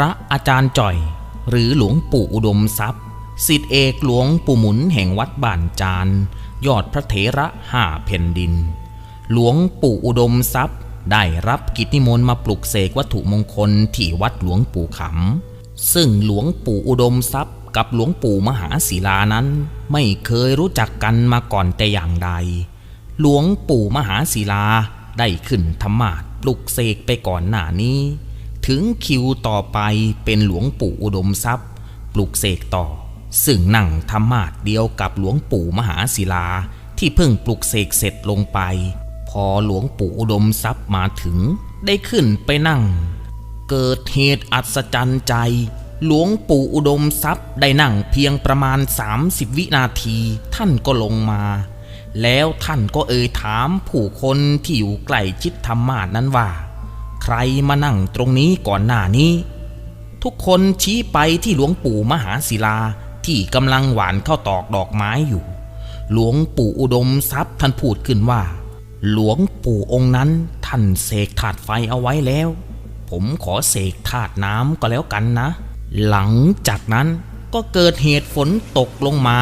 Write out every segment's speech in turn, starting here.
ระอาจารย์จ่อย หรือหลวงปู่อุดมทรัพย์สิทธิเอกหลวงปู่หมุนแห่งวัดบ้านจานยอดพระเถระห้าแผ่นดิน หลวงปู่อุดมทรัพย์ได้รับกิจนิมนต์มาปลุกเสกวัตถุมงคลที่วัดหลวงปู่ขำ ซึ่งหลวงปู่อุดมทรัพย์ กับหลวงปู่มหาศิลานั้น ไม่เคยรู้จักกันมาก่อนแต่อย่างใด หลวงปู่มหาศิลาได้ขึ้นธรรมาสน์ปลุกเสกไปก่อนหน้านี้ ถึงคิวต่อไปเป็นหลวงปู่อุดมทรัพย์ ปลุกเสกต่อ ซึ่งนั่งธรรมาสน์เดียวกับหลวงปู่มหาศิลา ที่เพิ่งปลุกเสกเสร็จลงไป พอหลวงปู่อุดมทรัพย์มาถึง ได้ขึ้นไปนั่ง เกิดเหตุอัศจรรย์ใจ หลวงปู่อุดมทรัพย์ได้นั่งเพียงประมาณ 30 วินาที ท่านก็ลงมา แล้วท่านก็เอ่ยถามผู้คนที่อยู่ใกล้ชิดธรรมาสน์นั้นว่า รมานั่งตรงนี้ก่อนหน้านี้ ทุกคนชี้ไปที่หลวงปู่มหาศิลาที่กำลังหวานเข้าตอกดอกไม้อยู่ หลวงปู่อุดมทรัพย์ท่านพูดขึ้นว่า หลวงปู่องค์นั้นท่านเสกถาดไฟเอาไว้แล้ว ผมขอเสกถาดน้ำก็แล้วกันนะ หลังจากนั้นก็เกิดเหตุฝนตกลงมา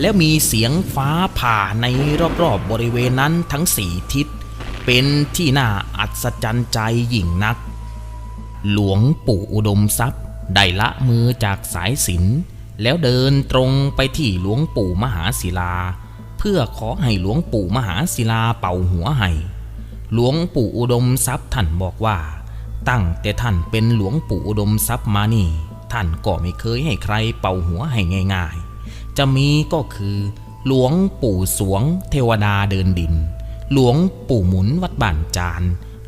แล้วมีเสียงฟ้าผ่าในรอบๆบบริเวณนั้นทั้งสี่ทิศ เป็นที่น่าอัศจรรย์ใจยิ่งนัก หลวงปู่อุดมทรัพย์ได้ละมือจากสายสินแล้วเดินตรงไปที่หลวงปู่มหาศิลา เพื่อขอให้หลวงปู่มหาศิลาเป่าหัวให้หลวงปู่อุดมทรัพย์ท่านบอกว่า ตั้งแต่ท่านเป็นหลวงปู่อุดมทรัพย์มานี่ ท่านก็ไม่เคยให้ใครเป่าหัวให้ง่าย ๆ จะมีก็คือ หลวงปู่สวงเทวดาเดินดิน หลวงปู่หมุนวัดบ้านจาน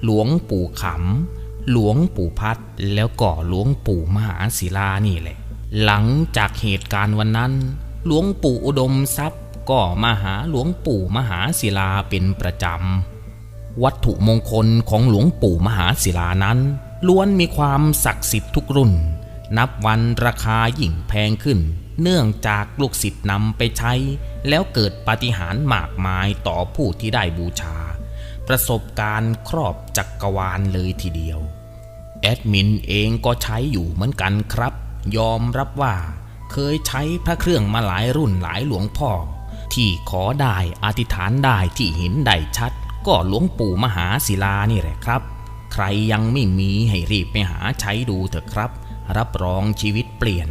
หลวงปู่ขำ หลวงปู่พัด แล้วก็หลวงปู่มหาศิลานี่แหละ หลังจากเหตุการณ์วันนั้น หลวงปู่อุดมทรัพย์ก็มาหาหลวงปู่มหาศิลาเป็นประจำ วัตถุมงคลของหลวงปู่มหาศิลานั้นล้วนมีความศักดิ์สิทธิ์ทุกรุ่น นับวันราคายิ่งแพงขึ้น เนื่องจากลูกศิษย์นำไปใช้ แล้วเกิดปาฏิหาริย์มากมายต่อผู้ที่ได้บูชา ประสบการณ์ครอบจักกรวาลเลยทีเดียว แอดมินเองก็ใช้อยู่เหมือนกันครับ ยอมรับว่า เคยใช้พระเครื่องมาหลายรุ่นหลายหลวงพ่อ ที่ขอได้อธิษฐานได้ที่เห็นได้ชัด ก็หลวงปู่มหาศิลานี่แหละครับ ใครยังไม่มีให้รีบไปหาใช้ดูเถอะครับ รับรองชีวิตเปลี่ยน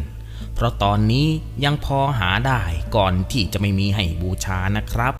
เพราะตอนนี้ยังพอหาได้ก่อนที่จะไม่มีให้บูชานะครับ